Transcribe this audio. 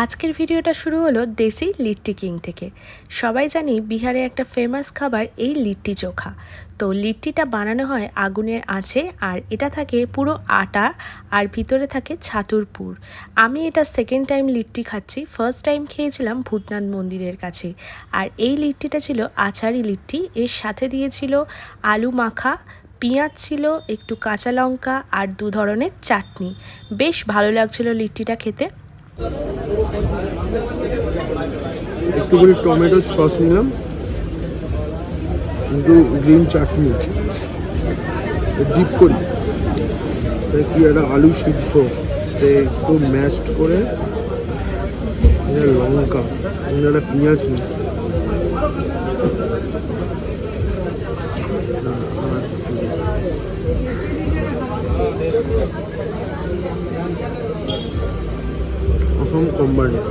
আজকের ভিডিওটা শুরু হলো দেশি লিট্টি কিং থেকে। সবাই জানি বিহারে একটা ফেমাস খাবার এই লিট্টি চোখা। তো লিট্টিটা বানানো হয় আগুনের আঁচে আর এটা থাকে পুরো আটা আর ভিতরে থাকে ছাতুর পুর। আমি এটা সেকেন্ড টাইম লিট্টি খাচ্ছি ফার্স্ট টাইম খেয়েছিলাম ভূতনাথ মন্দিরের কাছে। আর এই লিট্টিটা ছিল আচারি লিট্টি, এর সাথে দিয়েছিল আলু মাখা, পেঁয়াজ ছিল, একটু কাঁচা লঙ্কা আর দু ধরনের চাটনি। বেশ ভালো লাগছিল লিট্টিটা খেতে। একটুখানি টমেটো সস নিলাম একটু গ্রিন চাটনি ডিপ করি কি একটা আলু সিদ্ধ একটু ম্যাশড করে লঙ্কা একটা পেঁয়াজ না, আর একটু। প্রথম কম্বাইন্ড